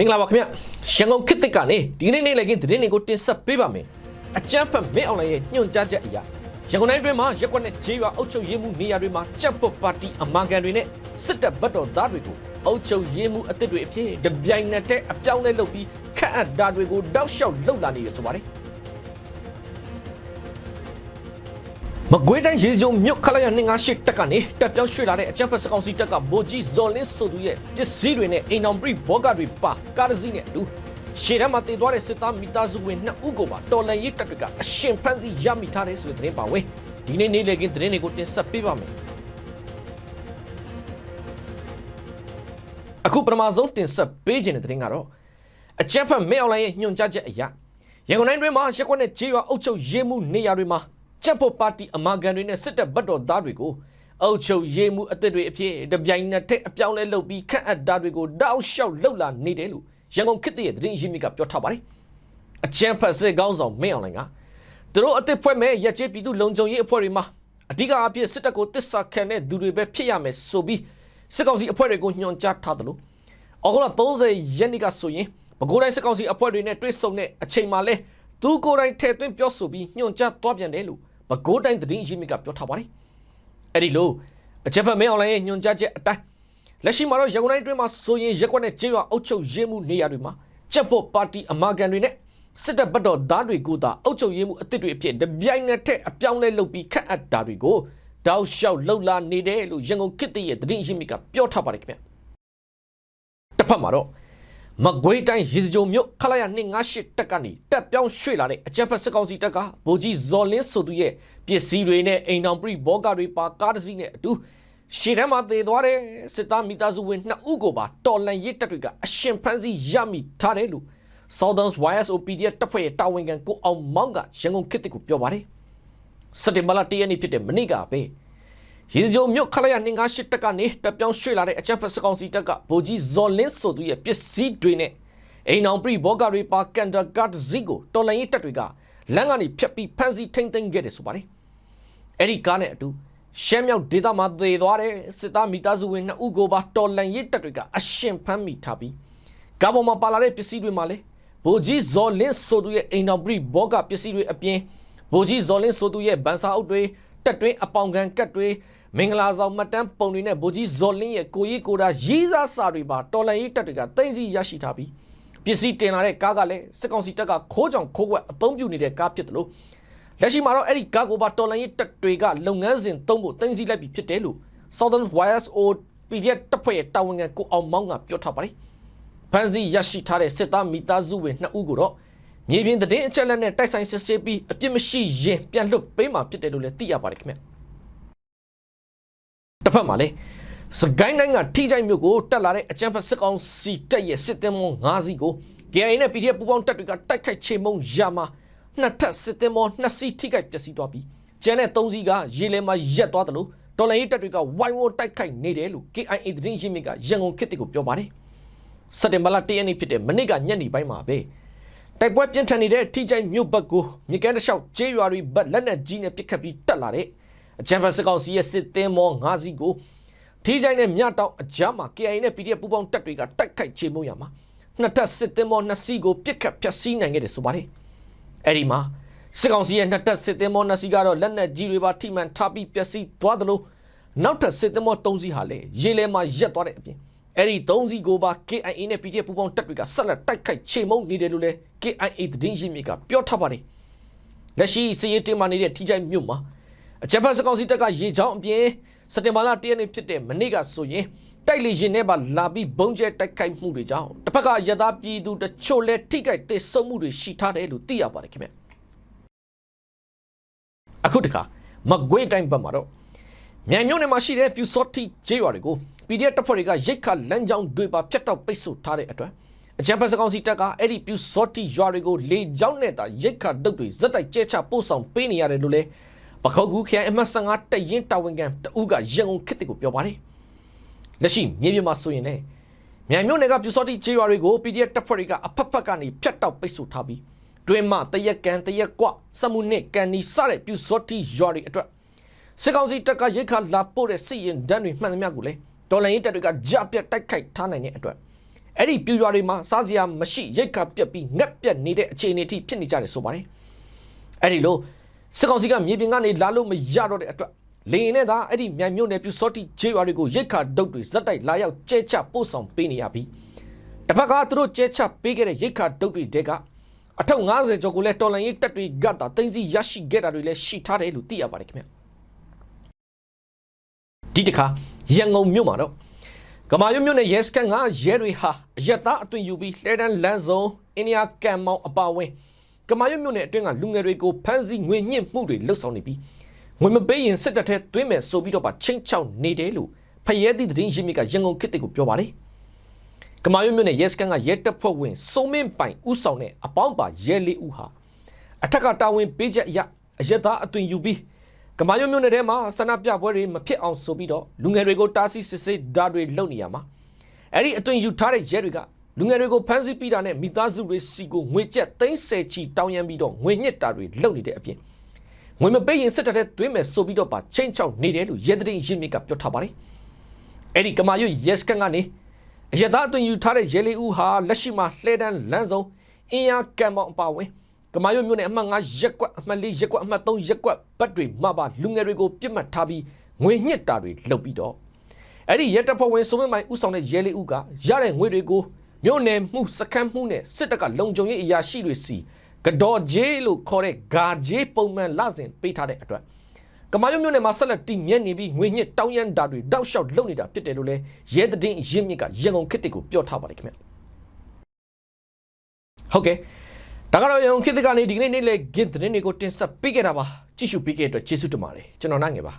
မင်္ဂလာပါခင်ဗျရန်ကုန်ခေတ်သစ်ကနေဒီကနေ့နေ့လည်ခင်းသတင်းတွေကိုတင်ဆက်ပေးပါမယ်အကြမ်းဖက်မင်းအောင်လိုင်ရဲ့ညွှန်ကြားချက်အရရန်ကုန်တိုင်းတွင်မှာရက်ကွက်နဲ့ဂျေးရွာအုပ်ချုပ်ရေးမှုနေရာတွေမှာကြက်ပွတ်ပါတီအမန်ကန်တွေနဲ့စစ်တပ်ဘတ်တော်သားတွေကိုအုပ်ချုပ်ရေးမှုအသစ်တွေအဖြစ်တပြိုင်နက်တည်းအပြောင်းလဲလုပ်ပြီးခန့်အပ်တာတွေကိုတောက်လျှောက်လှုပ်လာနေရဆိုပါတယ် မကွေးတိုင်းရေစုံမြို့ခလာရ258တက်ကနေတက်ပြောင်းရွှေ့လာတဲ့အကြံဖက်စကောင်စီတက်ကဗိုလ်ကြီးဇော်လင်းဆိုသူရဲ့ပစ္စည်းတွေနဲ့အိမ်အောင်ပရိဘောဂတွေပါကားတစ်စီးနဲ့အတူရှေ့တန်းမှာတည်သွားတဲ့စစ်သားမီတာစုဝင်နှစ်ဦးကိုပါတော်လန်ရေးတပ်တွေကအရှင်ဖမ်းဆီးရမိထားတဲ့ဆိုတဲ့သတင်းပါဝင်ဒီနေ့နေ့လည်ခင်းသတင်းတွေကိုတင်ဆက်ပေးပါမယ်အခုပထမဆုံးတင်ဆက်ပေးခြင်းတဲ့သတင်းကတော့အကြံဖက်မဲအွန်လိုင်းရဲ့ညွှန်ကြားချက်အရရန်ကုန်တိုင်းတွင်မှာရက်ကွက်နဲ့ဂျေးရွာအုပ်ချုပ်ရေးမှုနေရာတွေမှာ ချက်ဖို့ပါတီအမာကန်တွေနဲ့စစ်တပ်ဘတ်တော်သားတွေကိုအုပ်ချုပ်ရေးမှုအသစ်တွေအဖြစ်တပြိုင်နက်တည်းအပြောင်းလဲလုပ်ပြီးခန့်အပ်တာတွေကိုတောက်လျှောက်လှုပ်လာနေတယ်လို့ရန်ကုန်ခေတ်သစ်ရဲ့သတင်းရင်းမြစ်ကပြောထားပါတယ်အချမ်းဖတ်စစ်ကောင်းဆောင်မင်းအောင်လိုင်ကသူတို့အသစ်ဖွဲ့မဲ့ရက်ကျေးပြည်သူလုံခြုံရေးအဖွဲ့တွေမှာအဓိကအဖြစ်စစ်တပ်ကိုတစ္ဆာခံတဲ့သူတွေပဲဖြစ်ရမယ်ဆိုပြီးစစ်ကောင်စီအဖွဲ့တွေကိုညွှန်ကြားထားတယ်လို့အော်ဂလာ30ရက်နေ့ကဆိုရင်ပဲခူးတိုင်းစစ်ကောင်စီအဖွဲ့တွေနဲ့တွေ့ဆုံတဲ့အချိန်မှာလဲသူကိုယ်တိုင်ထည့်သွင်းပြောဆိုပြီးညွှန်ကြားသွားပြန်တယ်လို့ ပဲခူးတိုင်းသတင်းရင်းမြစ်ကပြောထားပါတယ်အဲ့ဒီလိုအချက်ဖက်မင်းအောင်လိုင်ရဲ့ညွှန်ကြားချက်အတိုင်းလက်ရှိမှာတော့ရန်ကုန်တိုင်းအတွင်းမှာဆိုရင်ရက်ကွက်နဲ့ကျေးရွာအုပ်ချုပ်ရေးမှုနေရာတွေမှာကြက်ဖို့ပါတီအမာကန်တွေနဲ့စစ်တပ်ဘက်တော်သားတွေကိုသာအုပ်ချုပ်ရေးမှုအသစ်တွေအဖြစ်တပြိုင်နက်တည်းအပြောင်းလဲလုပ်ပြီးခန့်အပ်တာတွေကိုတောက်လျှောက်လှုပ်လာနေတယ်လို့ရန်ကုန်ခေတ်သစ်ရဲ့သတင်းရင်းမြစ်ကပြောထားပါတယ်ခင်ဗျတစ်ဖက်မှာတော့ မကွေးတိုင်းရေစကြိုမြို့ခလာရ258တက်ကနေတက်ပြောင်းရွှေ့လာတဲ့အကြံဖက်စစ်ကောင်စီတပ်ကဗိုလ်ကြီးဇော်လင်းဆိုသူရဲ့ပစ္စည်းတွေနဲ့အိမ်တော်ပရိဘောဂတွေပါကားတစ်စီးနဲ့အတူရှေ့တန်းမှာတည်သွားတဲ့စစ်သားမိသားစုဝင်နှစ်ဦးကိုပါတော်လန်ရစ်တပ်တွေကအရှင်ဖမ်းဆီးရမိထားတယ်လို့ Southern YSO PDF တပ်ဖွဲ့ရဲ့တာဝန်ခံကိုအောင်မောင်ကရန်ကုန်ခေတ်တစ်ကိုပြောပါတယ်စက်တင်ဘာလ၁ရက်နေ့ဖြစ်တဲ့မနေ့ကပဲ ရေကြိုမြို့ခလာရ258တက်ကနေတက်ပြောင်းရွှေ့လာတဲ့အကြံဖက်စကောင်စီတပ်ကဗိုလ်ကြီးဇော်လင်းဆိုသူရဲ့ပစ္စည်းတွေနဲ့အိမ်အောင်ပရိဘောဂတွေပါကန်တာကတ်ဇီကိုတော်လန်ရေးတပ်တွေကလမ်းကနေဖြတ်ပြီးဖမ်းဆီးထိန်းသိမ်းခဲ့တယ်ဆိုပါတယ်အဲ့ဒီကားနဲ့အတူရှမ်းမြောက်ဒေသမှာသေသွားတဲ့စစ်သားမိသားစုဝင်နှစ်ဦးကိုပါတော်လန်ရေးတပ်တွေကအရှင်ဖမ်းမိထားပြီးကားပေါ်မှာပါလာတဲ့ပစ္စည်းတွေမှာလည်းဗိုလ်ကြီးဇော်လင်းဆိုသူရဲ့အိမ်တော်ပရိဘောဂပစ္စည်းတွေအပြင်ဗိုလ်ကြီးဇော်လင်းဆိုသူရဲ့ဗန်စာအုပ်တွေတက်တွင်းအပေါင်ခံကတ်တွေ မင်္ဂလာဆောင်မှတ်တမ်းပုံတွေနဲ့ဗိုလ်ကြီးဇော်လင်းရဲ့ကိုကြီးကိုတာရေးစားစာတွေပါတော်လန်ရေးတပ်တွေကသိသိရရှိထားပြီးပစ္စည်းတင်လာတဲ့ကားကလည်းစစ်ကောင်စီတပ်ကခိုးကြောင်ခိုးကွက်အသုံးပြုနေတဲ့ကားဖြစ်တယ်လို့လက်ရှိမှာတော့အဲ့ဒီကားကိုပါတော်လန်ရေးတပ်တွေကလုပ်ငန်းစဉ်သုံးဖို့တင်စီလိုက်ပြီးဖြစ်တယ်လို့ Southern YSO PDF တပ်ဖွဲ့ရဲ့တာဝန်ခံကိုအောင်မောင်းကပြောထားပါတယ်ဖန်စီရရှိထားတဲ့စစ်သားမိသားစုဝင်နှစ်ဦးကိုတော့မြေပြင်သတင်းအချက်အလက်နဲ့တိုက်ဆိုင်စစ်ဆေးပြီးအပြစ်မရှိရင်ပြန်လွတ်ပေးမှာဖြစ်တယ်လို့လည်းသိရပါတယ်ခင်ဗျ တစ်ဖက်မှာလည်းစကိုင်းတိုင်းကထိကြိုက်မြို့ကိုတက်လာတဲ့အကြမ်းဖက်စစ်ကောင်စီတပ်ရဲ့စစ်သည်မော၅စီးကို KIA နဲ့ PDF ပူးပေါင်းတပ်တွေကတိုက်ခိုက်ချေမှုန်းရမှာနှစ်ထပ်စစ်သည်မောနှစ်စီးထိခိုက်ပျက်စီးသွားပြီးကျန်တဲ့၃စီးကရေလဲမှာရက်သွားတယ်လို့တော်လိုင်းရေးတပ်တွေကဝိုင်းဝန်းတိုက်ခိုက်နေတယ်လို့ KIA သတင်းရင်းမြစ်ကရန်ကုန်ခေတ်ကိုပြောပါတယ်စက်တင်ဘာလ၁ရက်နေ့ဖြစ်တဲ့မနေ့ကညနေပိုင်းမှာပဲတိုက်ပွဲပြင်းထန်နေတဲ့ထိကြိုက်မြို့ဘက်ကိုမြေကမ်းတစ်လျှောက်ကျေးရွာတွေဘက်လက်နက်ကြီးနဲ့ပစ်ခတ်ပြီးတက်လာတဲ့ အချမ်းဖတ်စကောင်စီရဲ့စစ်သင်းမော၅စီးကိုထိကြိုက်နဲ့မြတောင်အကြမ်းမှာ KIA နဲ့ PDF ပူးပေါင်းတပ်တွေကတိုက်ခိုက်ချေမှုရမှာနှစ်ထပ်စစ်သင်းမောနှစ်စီးကိုပစ်ခတ်ဖျက်ဆီးနိုင်ခဲ့တယ်ဆိုပါတယ်အဲ့ဒီမှာစစ်ကောင်စီရဲ့နှစ်ထပ်စစ်သင်းမောနှစ်စီးကတော့လက်နက်ကြီးတွေပါထိမှန်ထားပြီးပျက်စီးသွားသလိုနောက်ထပ်စစ်သင်းမော၃စီးဟာလည်းရေလဲမှာရက်သွားတဲ့အပြင်အဲ့ဒီ၃စီးကိုပါ KIA နဲ့ PDF ပူးပေါင်းတပ်တွေကဆက်လက်တိုက်ခိုက်ချေမှုနေတယ်လို့လည်း KIA သတင်းရင်းမြစ်ကပြောထားပါတယ်လက်ရှိစစ်ရေးတင်မာနေတဲ့ထိကြိုက်မြို့မှာ အကြမ်းဖက်စကောင်စီတပ်ကရေချောင်းအပြင်စက်တင်ဘာလ၁ရက်နေ့ဖြစ်တဲ့မနေ့ကဆိုရင်တိုက်လေရင်ထဲမှာလာပြီးဘုံကျဲတိုက်ခိုက်မှုတွေကြောင့်တစ်ဖက်ကရသားပြည်သူတချို့လဲထိခိုက်သေဆုံးမှုတွေရှိထားတယ်လို့သိရပါတယ်ခင်ဗျအခုတခါမကွေးတိုင်းဘက်မှာတော့မြိုင်မြို့နယ်မှာရှိတဲ့ပြူစောတိဂျေးရွာတွေကို PDF တပ်ဖွဲ့တွေကရိတ်ခါလမ်းကြောင်းတွေပါဖျက်တောက်ပိတ်ဆို့ထားတဲ့အတွက်အကြံဖက်စကောင်စီတပ်ကအဲ့ဒီပြူစောတိရွာတွေကိုလေကြောင်းနဲ့တာရိတ်ခါတုတ်တွေဇက်တိုက်ကျဲချပို့ဆောင်ပေးနေရတယ်လို့လဲ ပခောက်ကူခရိုင်အမှတ်15တရင်တာဝန်ခံတဦးကရန်ကုန်ခေတ်ကိုပြောပါတယ်လက်ရှိမြေပြင်မှာဆိုရင်လည်းမြိုင်မြို့နယ်ကပြူစောတိကျေးရွာတွေကို PDF တပ်ဖွဲ့တွေကအဖက်ဖက်ကနေဖျက်တောက်ပိတ်ဆို့ထားပြီးတွင်းမတရက်ကန်တရက်ကွစမှုနှစ်ကန်နီစတဲ့ပြူစောတိရွာတွေအတွက်စစ်ကောင်စီတပ်ကရိတ်ခါလာပို့တဲ့စစ်ရင်ဒဏ်တွေမှန်သမျှကိုလည်းတော်လိုင်းရေးတပ်တွေကကြပြတ်တိုက်ခိုက်ထားနိုင်တဲ့အတွက်အဲ့ဒီပြူရွာတွေမှာစားစရာမရှိရိတ်ခါပြက်ပြီးငက်ပြက်နေတဲ့အခြေအနေအထိဖြစ်နေကြတယ်ဆိုပါတယ်အဲ့ဒီလို စစ်ကောင်စီကမြေပြင်ကနေလာလို့မရတော့တဲ့အတွက်လေရင်နဲ့သာအဲ့ဒီမြန်မြို့နယ်ပြူစောတိဂျေးရွာတွေကိုရိတ်ခါဒုတ်တွေဇက်တိုက်လာရောက်ကျဲချပို့ဆောင်ပေးနေရပြီးတစ်ဖက်ကသူတို့ကျဲချပေးခဲ့တဲ့ရိတ်ခါဒုတ်တွေတဲကအထောက်90ကျော်ကိုလည်းတော်လန်ရေးတက်တွေကတာတင်းစီရရှိခဲ့တာတွေလည်းရှိထားတယ်လို့သိရပါတယ်ခင်ဗျဒီတခါရန်ကုန်မြို့မှာတော့ကမာရွတ်မြို့နယ်ရဲစခန်းကရဲတွေဟာအရက်သားအသွင်ယူပြီးလှဲတန်းလမ်းစုံအိန္ဒိယကံမောင်အပါအဝင် ကမာရွတ်မြို့နယ်အတွင်းကလူငယ်တွေကိုဖမ်းဆီးငွေညှစ်မှုတွေလှုပ်ဆောင်နေပြီးငွေမပေးရင်စစ်တပ်ထဲသွင်းမယ်ဆိုပြီးတော့ပါချင်းချောက်နေတယ်လို့ဖရဲသည့်သတင်းရင်းမြစ်ကရန်ကုန်ခေတ်တွေကိုပြောပါတယ်ကမာရွတ်မြို့နယ်ရဲစခန်းကရဲတပ်ဖွဲ့ဝင်စုံမင်းပိုင်ဥဆောင်တဲ့အပေါင်းပါရဲလေးဦးဟာအထက်ကတာဝန်ပေးချက်အရအရက်သားအသွင်ယူပြီးကမာရွတ်မြို့နယ်ထဲမှာဆန္ဒပြပွဲတွေမဖြစ်အောင်ဆိုပြီးတော့လူငယ်တွေကိုတားဆီးစစ်ဆေးဓာတ်တွေလုပ်နေရမှာအဲ့ဒီအသွင်ယူထားတဲ့ရဲတွေက လူငယ်တွေကိုဖမ်းဆီးပြီးတာနဲ့မိသားစုတွေစီကိုငွေကျပ်30ချီတောင်းရမ်းပြီးတော့ငွေညှစ်တာတွေလုပ်နေတဲ့အပြင်ငွေမပေးရင်စစ်တပ်ထဲသွင်းမယ်ဆိုပြီးတော့ပါချင်းချောက်နေတယ်လို့ရဲတရင်ရင်းမြစ်ကပြောထားပါတယ်အဲ့ဒီကမာရွတ်ရဲစကန်ကနေအရသာအသွင်ယူထားတဲ့ရဲလေးဦးဟာလက်ရှိမှာလှဲတန်းလမ်းစုံအင်းယာကံပေါင်အပါဝင်ကမာရွတ်မြို့နယ်အမှတ်9ရက်ကွက်အမှတ်4ရက်ကွက်အမှတ်3ရက်ကွက်ဘတ်တွေမှပါလူငယ်တွေကိုပြစ်မှတ်ထားပြီးငွေညှစ်တာတွေလုပ်ပြီးတော့အဲ့ဒီရဲတပ်ဖွဲ့ဝင်စုံမမိုင်ဥဆောင်တဲ့ရဲလေးဦးကရတဲ့ငွေတွေကို မြို့နယ်မှုစခန်းမှုနဲ့စစ်တပ်ကလုံခြုံရေးအရာရှိတွေစီကဒေါ်ဂျေးလို့ခေါ်တဲ့ဂါဂျေးပုံမှန်လစဉ်ပေးထားတဲ့အတွက်ကမာရွတ်မြို့နယ်မှာဆက်လက်တည်မြဲနေပြီးငွေညှစ်တောင်းရမ်းတာတွေတောက်လျှောက်လုပ်နေတာဖြစ်တယ်လို့လဲရဲတဲ့င်းရင်းမြစ်ကရန်ကုန်ခေတ်တစ်ကိုပြောထားပါတယ်ခင်ဗျဟုတ်ကဲ့ဒါကတော့ရန်ကုန်ခေတ်တစ်ကနေဒီကနေ့နေ့လေဂင်းသတင်းတွေကိုတင်ဆက်ပေးခဲ့တာပါကြည့်ရှုပေးခဲ့တဲ့အတွက်ကျေးဇူးတင်ပါတယ်ကျွန်တော်နိုင်ငယ်ပါ